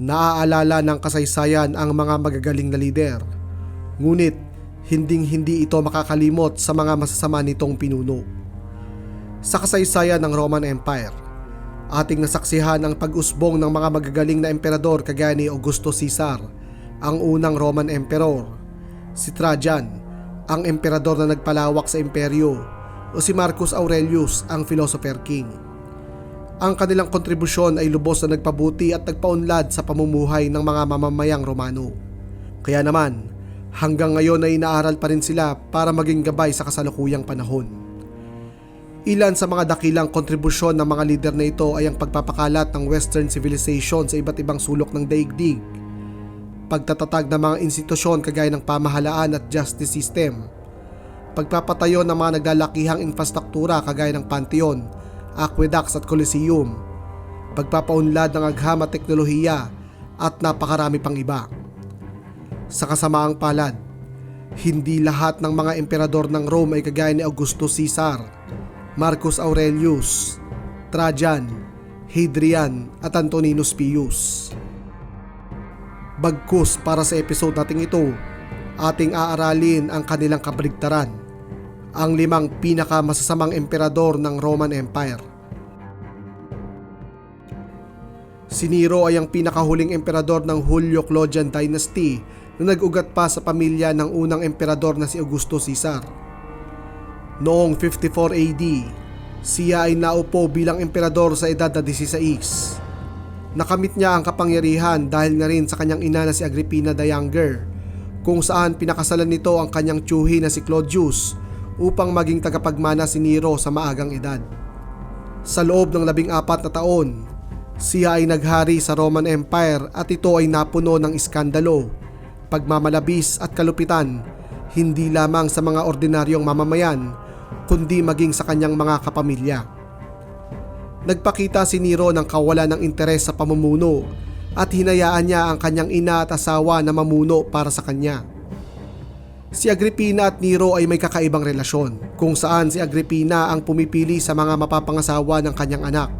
Naaalala ng kasaysayan ang mga magagaling na lider. Ngunit, hinding-hindi ito makakalimot sa mga masasama nitong pinuno. Sa kasaysayan ng Roman Empire, ating nasaksihan ang pag-usbong ng mga magagaling na emperador kagaya ni Augusto Caesar, ang unang Roman Emperor, si Trajan, ang emperador na nagpalawak sa imperyo, o si Marcus Aurelius, ang philosopher king. Ang kanilang kontribusyon ay lubos na nagpabuti at nagpaunlad sa pamumuhay ng mga mamamayang Romano. Kaya naman, hanggang ngayon ay inaaral pa rin sila para maging gabay sa kasalukuyang panahon. Ilan sa mga dakilang kontribusyon ng mga lider na ito ay ang pagpapakalat ng Western civilization sa iba't ibang sulok ng daigdig, pagtatatag ng mga institusyon kagaya ng pamahalaan at justice system, pagpapatayo ng mga naglalakihang infrastruktura kagaya ng pantheon, aqueducts at coliseum, pagpapaunlad ng agham at teknolohiya at napakarami pang iba. Sa kasamaang palad, hindi lahat ng mga emperador ng Rome ay kagaya ni Augusto Caesar, Marcus Aurelius, Trajan, Hadrian at Antoninus Pius. Bagkus para sa episode nating ito, ating aaralin ang kanilang kabaligtaran, ang limang pinakamasasamang emperador ng Roman Empire. Si Nero ay ang pinakahuling emperador ng Julio Claudian Dynasty na nag-ugat pa sa pamilya ng unang emperador na si Augusto Caesar. Noong 54 AD, siya ay naupo bilang emperador sa edad na 16. Nakamit niya ang kapangyarihan dahil nga rin sa kanyang ina na si Agrippina the Younger, kung saan pinakasalan nito ang kanyang tiyuhi na si Claudius upang maging tagapagmana si Nero sa maagang edad. Sa loob ng labing apat na taon, siya ay naghari sa Roman Empire at ito ay napuno ng iskandalo, pagmamalabis at kalupitan, hindi lamang sa mga ordinaryong mamamayan, kundi maging sa kanyang mga kapamilya. Nagpakita si Nero ng kawalan ng interes sa pamumuno at hinayaan niya ang kanyang ina at asawa na mamuno para sa kanya. Si Agripina at Nero ay may kakaibang relasyon kung saan si Agripina ang pumipili sa mga mapapangasawa ng kanyang anak.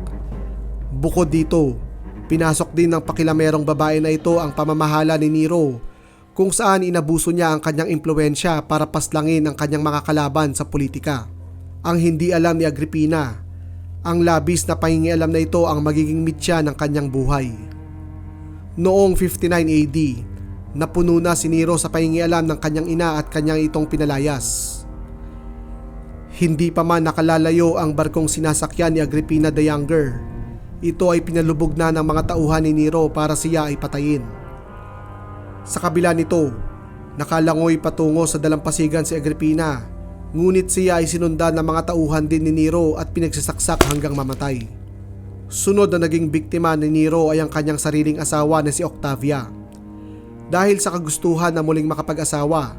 Bukod dito, pinasok din ng pakilamerong babae na ito ang pamamahala ni Nero kung saan inabuso niya ang kanyang impluensya para paslangin ang kanyang mga kalaban sa politika. Ang hindi alam ni Agripina, ang labis na pahingialam na ito ang magiging mitya ng kanyang buhay. Noong 59 AD, napuno na si Nero sa pahingialam ng kanyang ina at kanyang itong pinalayas. Hindi pa man nakalalayo ang barkong sinasakyan ni Agripina the Younger. Ito ay pinalubog na ng mga tauhan ni Nero para siya ay patayin. Sa kabila nito, nakalangoy patungo sa dalampasigan si Agripina, ngunit siya ay sinundan ng mga tauhan din ni Nero at pinagsasaksak hanggang mamatay. Sunod na naging biktima ni Nero ay ang kanyang sariling asawa na si Octavia. Dahil sa kagustuhan na muling makapag-asawa,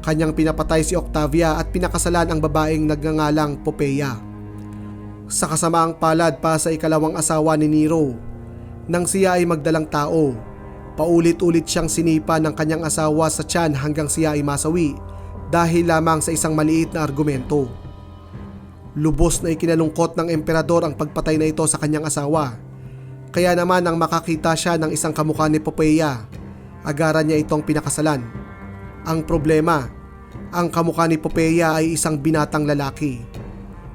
kanyang pinapatay si Octavia at pinakasalan ang babaeng nagngangalang Popea. Sa kasamaang palad pa sa ikalawang asawa ni Nero, nang siya ay magdalang tao, paulit-ulit siyang sinipa ng kanyang asawa sa tiyan hanggang siya ay masawi dahil lamang sa isang maliit na argumento. Lubos na ikinalungkot ng emperador ang pagpatay na ito sa kanyang asawa. Kaya naman nang makakita siya ng isang kamukha ni Popea, agaran niya itong pinakasalan. Ang problema, ang kamukha ni Popea ay isang binatang lalaki.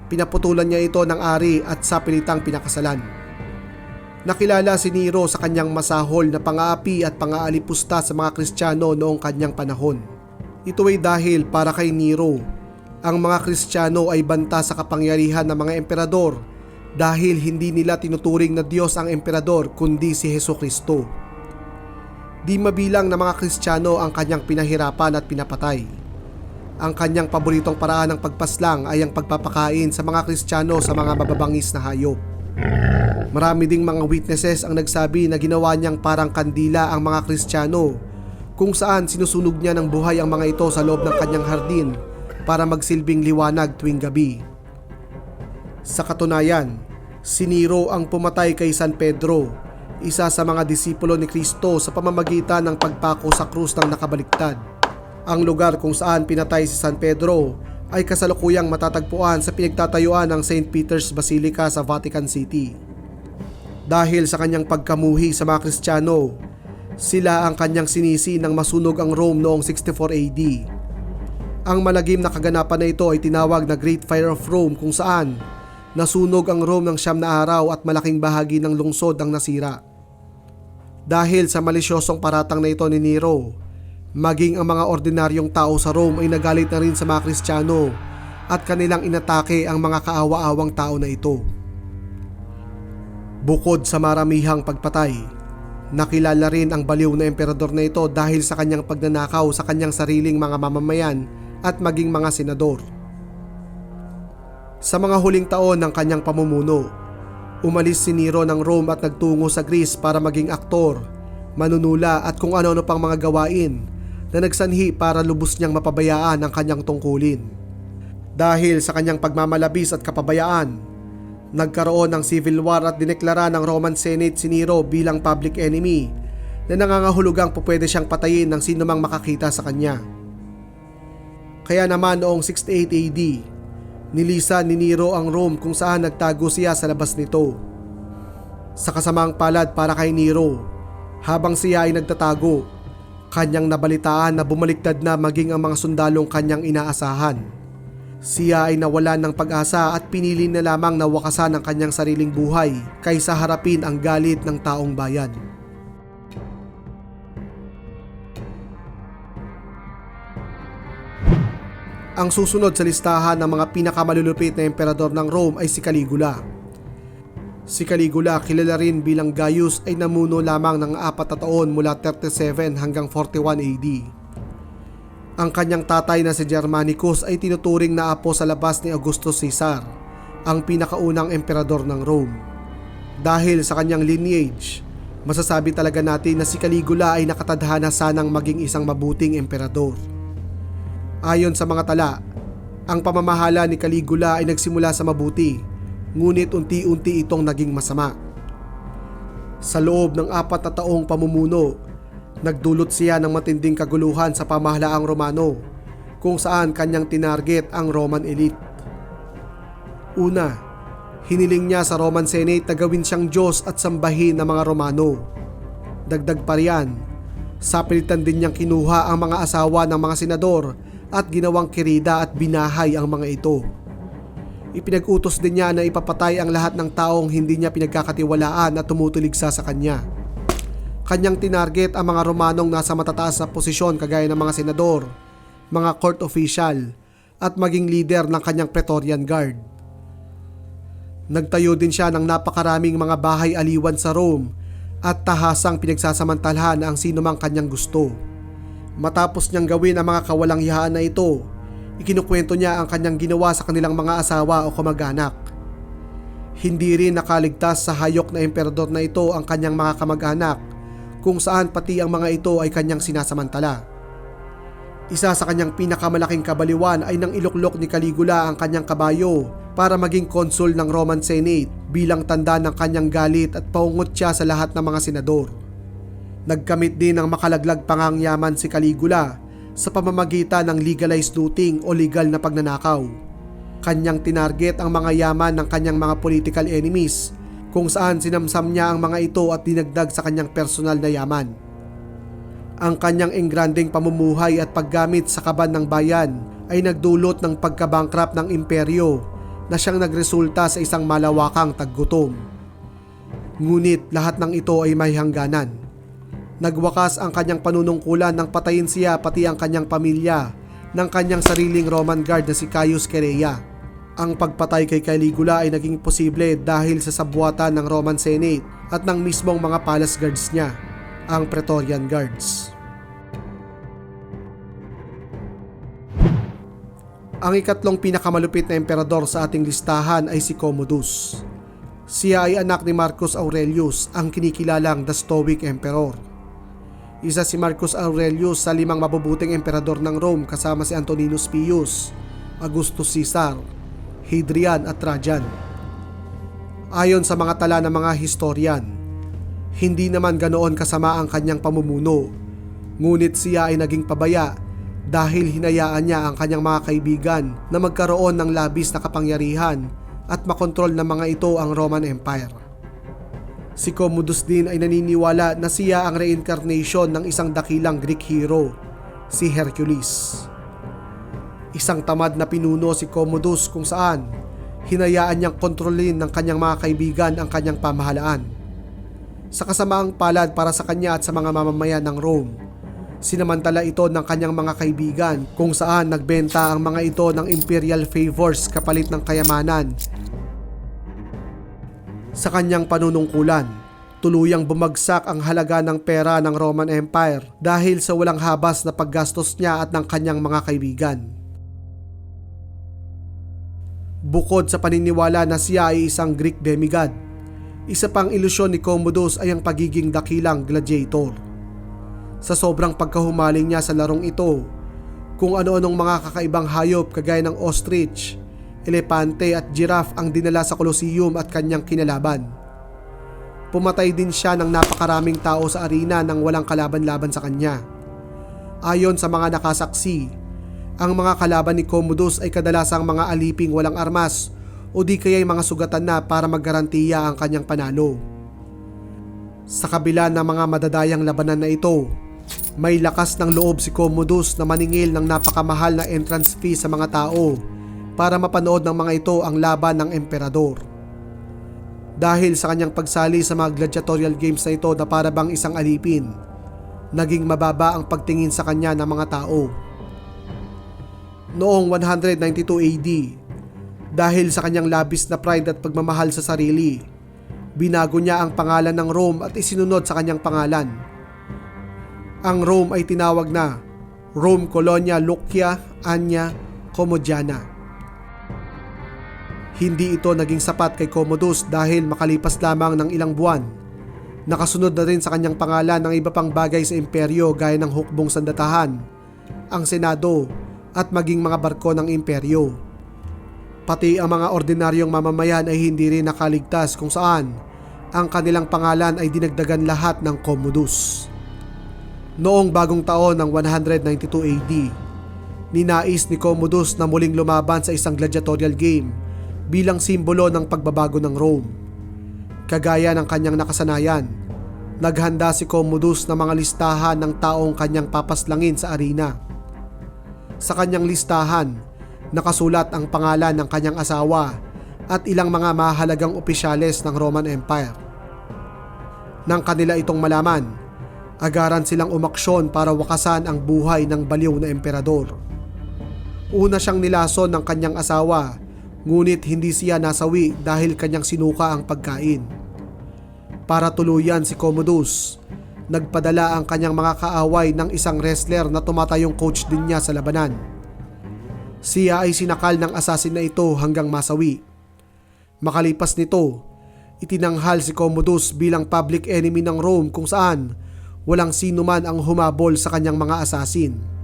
Pinaputulan niya ito ng ari at sa pilitang pinakasalan. Nakilala si Nero sa kanyang masahol na pang-aapi at pang-aalipusta sa mga Kristiyano noong kanyang panahon. Ito ay dahil para kay Nero, ang mga Kristiyano ay banta sa kapangyarihan ng mga emperador dahil hindi nila tinuturing na Diyos ang emperador kundi si Heso Kristo. Di mabilang na mga Kristiyano ang kanyang pinahirapan at pinapatay. Ang kanyang paboritong paraan ng pagpaslang ay ang pagpapakain sa mga Kristiyano sa mga mababangis na hayop. Marami ding mga witnesses ang nagsabi na ginawa niyang parang kandila ang mga Kristiyano kung saan sinusunog niya ng buhay ang mga ito sa loob ng kanyang hardin para magsilbing liwanag tuwing gabi. Sa katunayan, si Nero ang pumatay kay San Pedro, isa sa mga disipulo ni Kristo sa pamamagitan ng pagpako sa krus ng nakabaliktad. Ang lugar kung saan pinatay si San Pedro ay kasalukuyang matatagpuan sa pinagtatayuan ng St. Peter's Basilica sa Vatican City. Dahil sa kanyang pagkamuhi sa mga Kristiyano, sila ang kanyang sinisi nang masunog ang Rome noong 64 AD. Ang malagim na kaganapan na ito ay tinawag na Great Fire of Rome kung saan nasunog ang Rome ng siyam na araw at malaking bahagi ng lungsod ang nasira. Dahil sa malisyosong paratang na ito ni Nero, maging ang mga ordinaryong tao sa Rome ay nagalit na rin sa mga Kristiyano at kanilang inatake ang mga kaawa-awang tao na ito. Bukod sa maramihang pagpatay, nakilala rin ang baliw na emperador na ito dahil sa kanyang pagnanakaw sa kanyang sariling mga mamamayan at maging mga senador. Sa mga huling taon ng kanyang pamumuno, umalis si Nero ng Rome at nagtungo sa Greece para maging aktor, manunula at kung ano-ano pang mga gawain na nagsanhi para lubos niyang mapabayaan ang kanyang tungkulin. Dahil sa kanyang pagmamalabis at kapabayaan, nagkaroon ng civil war at dineklara ng Roman Senate si Nero bilang public enemy na nangangahulugang pupwede siyang patayin ng sinumang makakita sa kanya. Kaya naman noong 68 AD, nilisan ni Nero ang Rome kung saan nagtago siya sa labas nito. Sa kasamang palad para kay Nero, habang siya ay nagtatago, kanyang nabalitaan na bumaliktad na maging ang mga sundalong kanyang inaasahan. Siya ay nawalan ng pag-asa at pinili na lamang na wakasan ang kanyang sariling buhay kaysa harapin ang galit ng taong bayan. Ang susunod sa listahan ng mga pinakamalulupit na emperador ng Rome ay si Caligula. Si Caligula, kilala rin bilang Gaius, ay namuno lamang ng apat na taon mula 37 hanggang 41 AD. Ang kanyang tatay na si Germanicus ay tinuturing na apo sa labas ni Augustus Caesar, ang pinakaunang emperador ng Rome. Dahil sa kanyang lineage, masasabi talaga natin na si Caligula ay nakatadhana sanang maging isang mabuting emperador. Ayon sa mga tala, ang pamamahala ni Caligula ay nagsimula sa mabuti, ngunit unti-unti itong naging masama. Sa loob ng apat na taong pamumuno, nagdulot siya ng matinding kaguluhan sa pamahalaang Romano, kung saan kanyang tinarget ang Roman elite. Una, hiniling niya sa Roman Senate na gawin siyang Diyos at sambahin ng mga Romano. Dagdag pa riyan, sapilitan din niyang kinuha ang mga asawa ng mga senador at ginawang kirida at binahay ang mga ito. Ipinag-utos din niya na ipapatay ang lahat ng taong hindi niya pinagkakatiwalaan at tumutuligsa sa kanya. Kanyang tinarget ang mga Romanong nasa matataas na posisyon kagaya ng mga senador, mga court official, at maging leader ng kanyang Praetorian Guard. Nagtayo din siya ng napakaraming mga bahay aliwan sa Rome at tahasang pinagsasamantalahan ang sino mang kanyang gusto. Matapos niyang gawin ang mga kawalanghiyaan na ito, ikinukwento niya ang kanyang ginawa sa kanilang mga asawa o kamag-anak. Hindi rin nakaligtas sa hayok na emperador na ito ang kanyang mga kamag-anak kung saan pati ang mga ito ay kanyang sinasamantala. Isa sa kanyang pinakamalaking kabaliwan ay nang iluklok ni Caligula ang kanyang kabayo para maging konsul ng Roman Senate bilang tanda ng kanyang galit at paungot siya sa lahat ng mga senador. Nagkamit din ng makalaglag pangangyaman si Caligula sa pamamagitan ng legalized looting o legal na pagnanakaw. Kanyang tinarget ang mga yaman ng kanyang mga political enemies kung saan sinamsam niya ang mga ito at dinagdag sa kanyang personal na yaman. Ang kanyang engranding pamumuhay at paggamit sa kaban ng bayan ay nagdulot ng pagkabangkrap ng imperyo na siyang nagresulta sa isang malawakang taggutom. Ngunit lahat ng ito ay may hangganan. Nagwakas ang kanyang panunungkulan nang patayin siya pati ang kanyang pamilya ng kanyang sariling Roman guard na si Caius Cherea. Ang pagpatay kay Caligula ay naging posible dahil sa sabuatan ng Roman Senate at ng mismong mga palace guards niya, ang Praetorian Guards. Ang ikatlong pinakamalupit na emperador sa ating listahan ay si Commodus. Siya ay anak ni Marcus Aurelius, ang kinikilalang The Stoic Emperor. Isa si Marcus Aurelius sa limang mabubuting emperador ng Rome kasama si Antoninus Pius, Augustus Caesar, Hadrian at Trajan. Ayon sa mga tala ng mga historian, hindi naman ganoon kasama ang kanyang pamumuno, ngunit siya ay naging pabaya dahil hinayaan niya ang kanyang mga kaibigan na magkaroon ng labis na kapangyarihan at makontrol ng mga ito ang Roman Empire. Si Commodus din ay naniniwala na siya ang reincarnation ng isang dakilang Greek hero, si Hercules. Isang tamad na pinuno si Commodus kung saan hinayaan niyang kontrolin ng kanyang mga kaibigan ang kanyang pamahalaan. Sa kasamaang palad para sa kanya at sa mga mamamayan ng Rome, sinamantala ito ng kanyang mga kaibigan kung saan nagbenta ang mga ito ng imperial favors kapalit ng kayamanan sa kanyang panunungkulan, tuluyang bumagsak ang halaga ng pera ng Roman Empire dahil sa walang habas na paggastos niya at ng kanyang mga kaibigan. Bukod sa paniniwala na siya ay isang Greek demigod, isa pang ilusyon ni Commodus ay ang pagiging dakilang gladiator. Sa sobrang pagkahumaling niya sa larong ito, kung ano-anong mga kakaibang hayop kagaya ng ostrich, elepante at giraffe ang dinala sa Colosseum at kanyang kinalaban. Pumatay din siya ng napakaraming tao sa arena nang walang kalaban-laban sa kanya. Ayon sa mga nakasaksi, ang mga kalaban ni Commodus ay kadalasang mga aliping walang armas o di kaya'y mga sugatan na para maggarantiya ang kanyang panalo. Sa kabila ng mga madadayang labanan na ito, may lakas ng loob si Commodus na maningil ng napakamahal na entrance fee sa mga tao para mapanood ng mga ito ang laban ng emperador. Dahil sa kanyang pagsali sa mga gladiatorial games na ito na para bang isang alipin, naging mababa ang pagtingin sa kanya ng mga tao. Noong 192 AD, dahil sa kanyang labis na pride at pagmamahal sa sarili, binago niya ang pangalan ng Rome at isinunod sa kanyang pangalan. Ang Rome ay tinawag na Rome Colonia Lucia Anya Commodiana. Hindi ito naging sapat kay Commodus dahil makalipas lamang ng ilang buwan. Nakasunod na rin sa kanyang pangalan ng iba pang bagay sa imperyo gaya ng hukbong sandatahan, ang senado at maging mga barko ng imperyo. Pati ang mga ordinaryong mamamayan ay hindi rin nakaligtas kung saan ang kanilang pangalan ay dinagdagan lahat ng Commodus. Noong bagong taon ng 192 AD, ninais ni Commodus na muling lumaban sa isang gladiatorial game bilang simbolo ng pagbabago ng Rome. Kagaya ng kanyang nakasanayan, naghanda si Commodus ng mga listahan ng taong kanyang papaslangin sa arena. Sa kanyang listahan, nakasulat ang pangalan ng kanyang asawa at ilang mga mahalagang opisyales ng Roman Empire. Nang kanila itong malaman, agaran silang umaksyon para wakasan ang buhay ng baliw na emperador. Una siyang nilason ng kanyang asawa ngunit hindi siya nasawi dahil kanyang sinuka ang pagkain. Para tuluyan si Commodus, nagpadala ang kanyang mga kaaway ng isang wrestler na tumatayong coach din niya sa labanan. Siya ay sinakal ng asasin na ito hanggang masawi. Makalipas nito, itinanghal si Commodus bilang public enemy ng Rome kung saan walang sino man ang humabol sa kanyang mga asasin.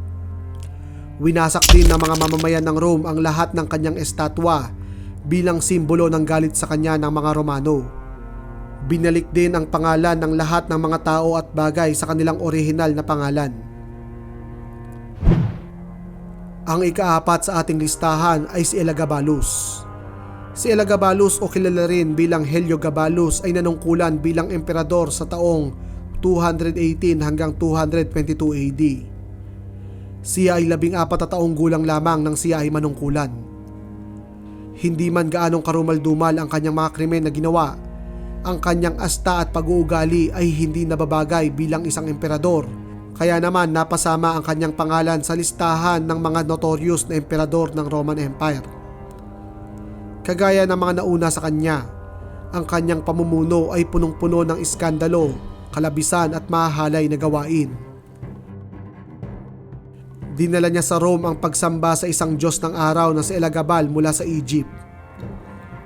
Winasak din ng mga mamamayan ng Rome ang lahat ng kanyang estatwa bilang simbolo ng galit sa kanya ng mga Romano. Binalik din ang pangalan ng lahat ng mga tao at bagay sa kanilang orihinal na pangalan. Ang ikaapat sa ating listahan ay si Elagabalus. Si Elagabalus o kilala rin bilang Heliogabalus ay nanungkulan bilang emperador sa taong 218 hanggang 222 AD. Siya ay labing apat taong gulang lamang nang siya ay manungkulan. Hindi man gaanong karumaldumal ang kanyang mga krimen na ginawa, ang kanyang asta at pag-uugali ay hindi nababagay bilang isang emperador. Kaya naman napasama ang kanyang pangalan sa listahan ng mga notorious na emperador ng Roman Empire. Kagaya ng mga nauna sa kanya, ang kanyang pamumuno ay punong-puno ng iskandalo, kalabisan at mahalay na gawain. Dinala niya sa Rome ang pagsamba sa isang Diyos ng araw na si Elagabal mula sa Egypt.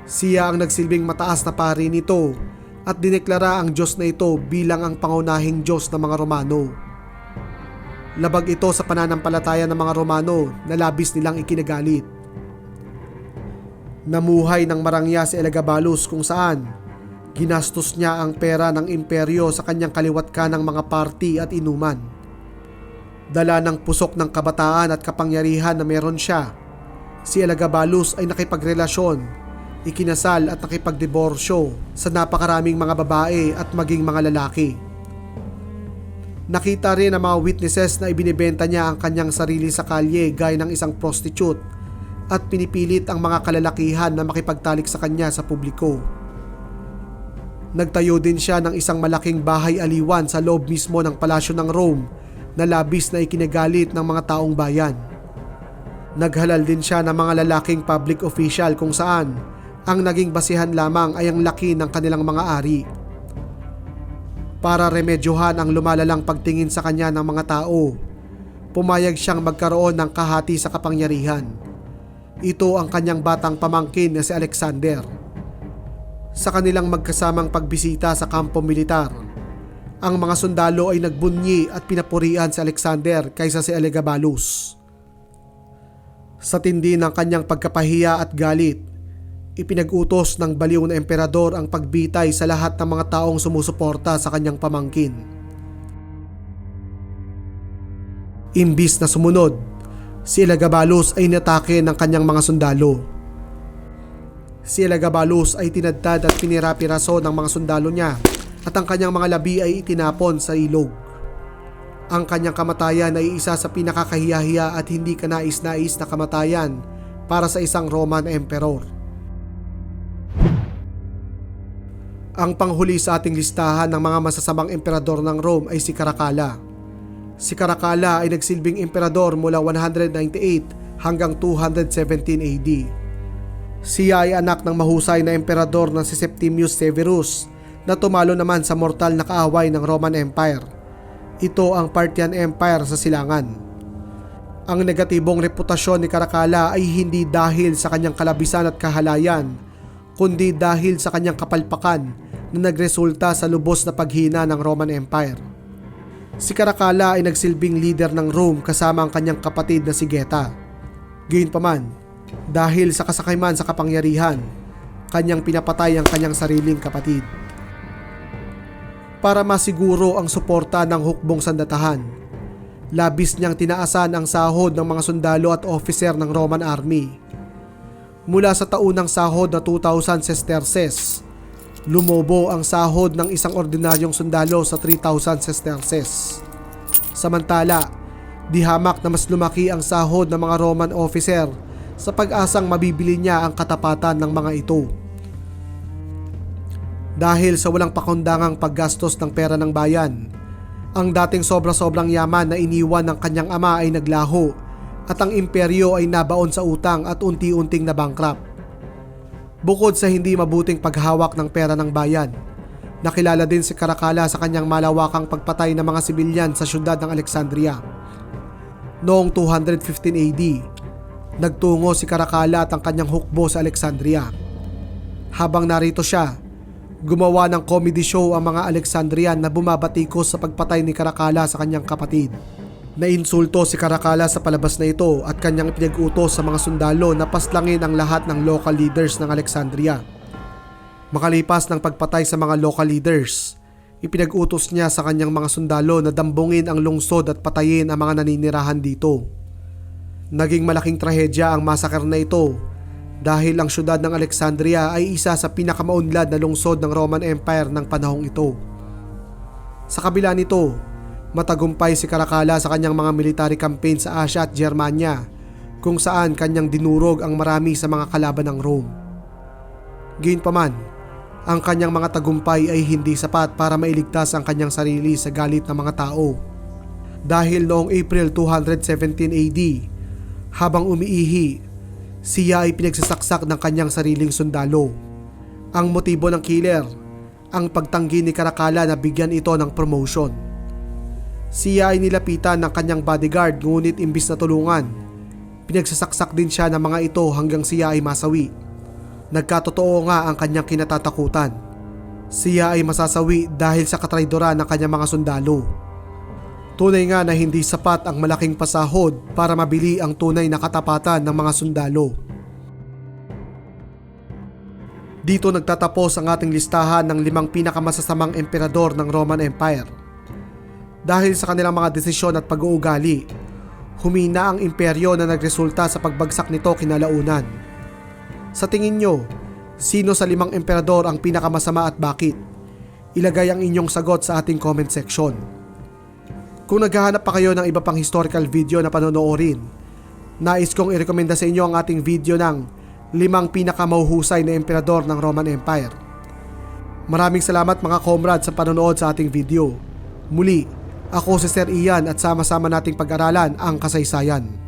Siya ang nagsilbing mataas na pari nito at dineklara ang Diyos na ito bilang ang pangunahing Diyos ng mga Romano. Labag ito sa pananampalataya ng mga Romano na labis nilang ikinagalit. Namuhay ng marangya si Elagabalus kung saan ginastos niya ang pera ng imperyo sa kanyang kaliwat ka ng mga party at inuman. Dala ng pusok ng kabataan at kapangyarihan na meron siya, si Elagabalus ay nakipagrelasyon ikinasal at nakipagdiborsyo sa napakaraming mga babae at maging mga lalaki. Nakita rin ng mga witnesses na ibinibenta niya ang kanyang sarili sa kalye gaya ng isang prostitute at pinipilit ang mga kalalakihan na makipagtalik sa kanya sa publiko. Nagtayo din siya ng isang malaking bahay aliwan sa loob mismo ng palasyo ng Rome na labis na ikinagalit ng mga taong bayan. Naghalal din siya ng mga lalaking public official kung saan ang naging basihan lamang ay ang laki ng kanilang mga ari. Para remedyohan ang lumalalang pagtingin sa kanya ng mga tao, pumayag siyang magkaroon ng kahati sa kapangyarihan. Ito ang kanyang batang pamangkin na si Alexander. Sa kanilang magkasamang pagbisita sa kampo militar, ang mga sundalo ay nagbunyi at pinapurian si Alexander kaysa si Elegabalus. Sa tindi ng kanyang pagkapahiya at galit, ipinag-utos ng baliw na emperador ang pagbitay sa lahat ng mga taong sumusuporta sa kanyang pamangkin. Imbis na sumunod, si Elagabalus ay inatake ng kanyang mga sundalo. Si Elagabalus ay tinadtad at pinirapiraso ng mga sundalo niya at ang kanyang mga labi ay itinapon sa ilog. Ang kanyang kamatayan ay isa sa pinakakahiyahiya at hindi kanais-nais na kamatayan para sa isang Roman Emperor. Ang panghuli sa ating listahan ng mga masasamang emperador ng Rome ay si Caracalla. Si Caracalla ay nagsilbing emperador mula 198 hanggang 217 AD. Siya ay anak ng mahusay na emperador na si Septimius Severus na tumalo naman sa mortal na kaaway ng Roman Empire. Ito ang Parthian Empire sa silangan. Ang negatibong reputasyon ni Caracalla ay hindi dahil sa kanyang kalabisan at kahalayan, kundi dahil sa kanyang kapalpakan na nagresulta sa lubos na paghina ng Roman Empire. Si Caracalla ay nagsilbing leader ng Rome kasama ang kanyang kapatid na si Geta. Gayunpaman, dahil sa kasakayman sa kapangyarihan, kanyang pinapatay ang kanyang sariling kapatid. Para masiguro ang suporta ng hukbong sandatahan, labis niyang tinaasan ang sahod ng mga sundalo at officer ng Roman Army. Mula sa taunang sahod na 2,000 sesterces, lumobo ang sahod ng isang ordinaryong sundalo sa 3,000 sesterces. Samantala, di hamak na mas lumaki ang sahod ng mga Roman officer sa pag-asang mabibili niya ang katapatan ng mga ito. Dahil sa walang pakundangang paggastos ng pera ng bayan, ang dating sobra-sobrang yaman na iniwan ng kanyang ama ay naglaho at ang imperyo ay nabaon sa utang at unti-unting nabankrupt. Bukod sa hindi mabuting paghawak ng pera ng bayan, nakilala din si Caracalla sa kanyang malawakang pagpatay ng mga sibilyan sa syudad ng Alexandria. Noong 215 AD, nagtungo si Caracalla at ang kanyang hukbo sa Alexandria. Habang narito siya, gumawa ng comedy show ang mga Alexandrian na bumabatikos sa pagpatay ni Caracalla sa kanyang kapatid. Nainsulto si Caracalla sa palabas na ito at kanyang pinag-utos sa mga sundalo na paslangin ang lahat ng local leaders ng Alexandria. Makalipas ng pagpatay sa mga local leaders, ipinag-utos niya sa kanyang mga sundalo na dambungin ang lungsod at patayin ang mga naninirahan dito. Naging malaking trahedya ang masakar na ito dahil ang syudad ng Alexandria ay isa sa pinakamaunlad na lungsod ng Roman Empire ng panahong ito. Sa kabila nito, matagumpay si Caracalla sa kanyang mga military campaign sa Asia at Germania kung saan kanyang dinurog ang marami sa mga kalaban ng Rome. Gayunpaman, ang kanyang mga tagumpay ay hindi sapat para mailigtas ang kanyang sarili sa galit ng mga tao. Dahil noong April 217 AD, habang umiihi, siya ay pinagsasaksak ng kanyang sariling sundalo. Ang motibo ng killer, ang pagtanggi ni Caracalla na bigyan ito ng promotion. Siya ay nilapitan ng kanyang bodyguard ngunit imbis na tulungan, pinagsasaksak din siya ng mga ito hanggang siya ay masawi. Nagkatotoo nga ang kanyang kinatatakutan. Siya ay masasawi dahil sa katraydoran ng kanyang mga sundalo. Tunay nga na hindi sapat ang malaking pasahod para mabili ang tunay na katapatan ng mga sundalo. Dito nagtatapos ang ating listahan ng limang pinakamasasamang emperador ng Roman Empire. Dahil sa kanilang mga desisyon at pag-uugali, humina ang imperyo na nagresulta sa pagbagsak nito kinalaunan. Sa tingin nyo, Sino sa limang emperador ang pinakamasama at bakit? Ilagay ang inyong sagot sa ating comment section. Kung naghahanap pa kayo ng iba pang historical video na panonoorin, nais kong irekomenda sa inyo ang ating video ng limang pinakamahuhusay na emperador ng Roman Empire. Maraming salamat mga comrade sa panonood sa ating video. Muli, ako si Sir Ian at sama-sama nating pag-aralan ang kasaysayan.